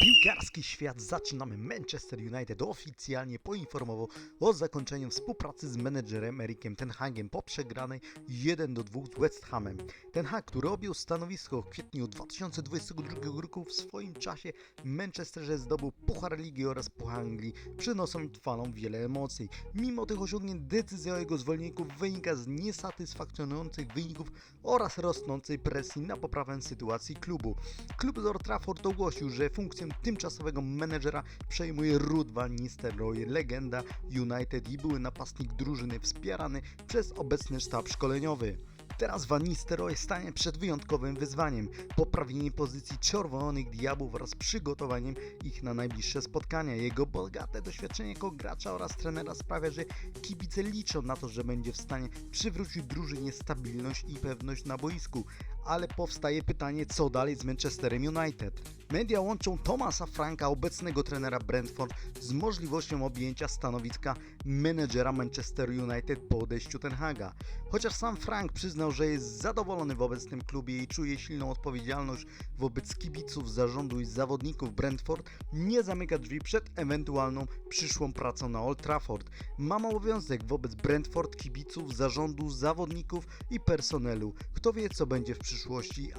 Piłkarski świat zaczynamy. Manchester United oficjalnie poinformował o zakończeniu współpracy z menedżerem Erikiem Ten Hagiem po przegranej 1 do 2 z West Hamem. Ten Hag, który objął stanowisko w kwietniu 2022 roku w swoim czasie w Manchesterze zdobył Puchar Ligi oraz Puchar Anglii, przynosząc fanom wiele emocji. Mimo tych osiągnięć decyzja o jego zwolnieniu wynika z niesatysfakcjonujących wyników oraz rosnącej presji na poprawę sytuacji klubu. Klub z Old Trafford ogłosił, że funkcję tymczasowego menedżera przejmuje Ruud van Nistelrooy, legenda United i były napastnik drużyny wspierany przez obecny sztab szkoleniowy. Teraz Van Nistelrooy stanie przed wyjątkowym wyzwaniem poprawienie pozycji czerwonych diabłów oraz przygotowaniem ich na najbliższe spotkania. Jego bogate doświadczenie jako gracza oraz trenera sprawia, że kibice liczą na to, że będzie w stanie przywrócić drużynie stabilność i pewność na boisku. Ale powstaje pytanie, co dalej z Manchesterem United? Media łączą Thomasa Franka, obecnego trenera Brentford, z możliwością objęcia stanowiska menedżera Manchester United po odejściu Ten Haga. Chociaż sam Frank przyznał, że jest zadowolony w obecnym klubie i czuje silną odpowiedzialność wobec kibiców, zarządu i zawodników Brentford, nie zamyka drzwi przed ewentualną przyszłą pracą na Old Trafford. Mam obowiązek wobec Brentford, kibiców, zarządu, zawodników i personelu. Kto wie, co będzie w przyszłości,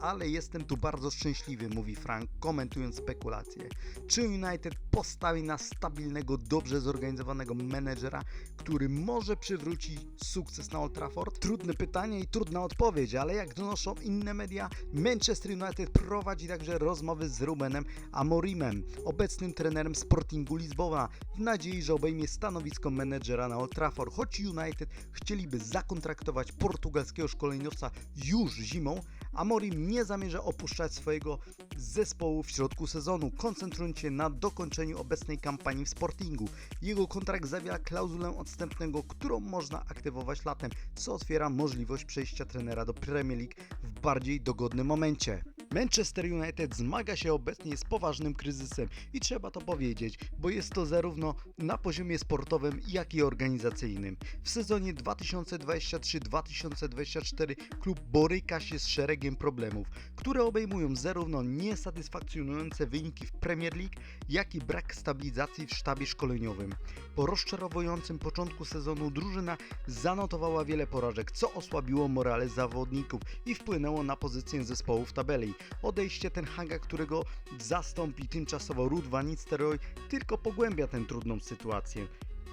ale jestem tu bardzo szczęśliwy, mówi Frank, komentując spekulacje. Czy United postawi na stabilnego, dobrze zorganizowanego menedżera, który może przywrócić sukces na Old Trafford? Trudne pytanie i trudna odpowiedź, ale jak donoszą inne media, Manchester United prowadzi także rozmowy z Rubenem Amorimem, obecnym trenerem Sportingu Lizbona, w nadziei, że obejmie stanowisko menedżera na Old Trafford. Choć United chcieliby zakontraktować portugalskiego szkoleniowca już zimą, Amorim nie zamierza opuszczać swojego zespołu w środku sezonu, koncentrując się na dokończeniu obecnej kampanii w Sportingu. Jego kontrakt zawiera klauzulę odstępnego, którą można aktywować latem, co otwiera możliwość przejścia trenera do Premier League w bardziej dogodnym momencie. Manchester United zmaga się obecnie z poważnym kryzysem i trzeba to powiedzieć, bo jest to zarówno na poziomie sportowym, jak i organizacyjnym. W sezonie 2023-2024 klub boryka się z szeregiem problemów, które obejmują zarówno niesatysfakcjonujące wyniki w Premier League, jak i brak stabilizacji w sztabie szkoleniowym. Po rozczarowującym początku sezonu drużyna zanotowała wiele porażek, co osłabiło morale zawodników i wpłynęło na pozycję zespołu w tabeli. Odejście Ten Haga, którego zastąpi tymczasowo Ruud van Nistelrooy, tylko pogłębia tę trudną sytuację,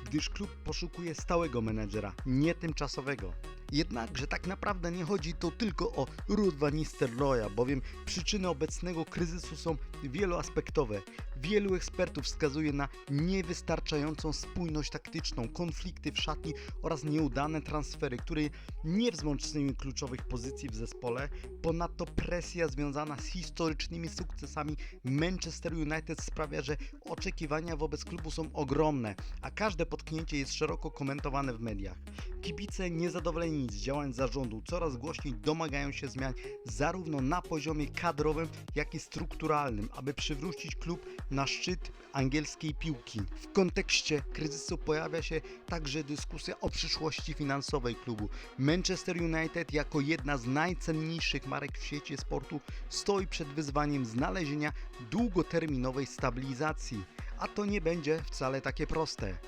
gdyż klub poszukuje stałego menedżera, nie tymczasowego. Jednakże tak naprawdę nie chodzi tu tylko o Ruud van Nistelrooya, bowiem przyczyny obecnego kryzysu są wieloaspektowe. Wielu ekspertów wskazuje na niewystarczającą spójność taktyczną, konflikty w szatni oraz nieudane transfery, które nie wzmocniły kluczowych pozycji w zespole. Ponadto presja związana z historycznymi sukcesami Manchester United sprawia, że oczekiwania wobec klubu są ogromne, a każde potknięcie jest szeroko komentowane w mediach. Kibice niezadowoleni z działań zarządu coraz głośniej domagają się zmian zarówno na poziomie kadrowym, jak i strukturalnym, aby przywrócić klub na szczyt angielskiej piłki. W kontekście kryzysu pojawia się także dyskusja o przyszłości finansowej klubu. Manchester United jako jedna z najcenniejszych marek w świecie sportu stoi przed wyzwaniem znalezienia długoterminowej stabilizacji, a to nie będzie wcale takie proste.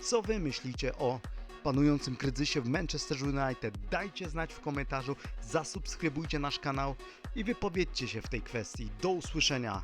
Co wy myślicie o panującym kryzysie w Manchester United? Dajcie znać w komentarzu, zasubskrybujcie nasz kanał i wypowiedzcie się w tej kwestii. Do usłyszenia!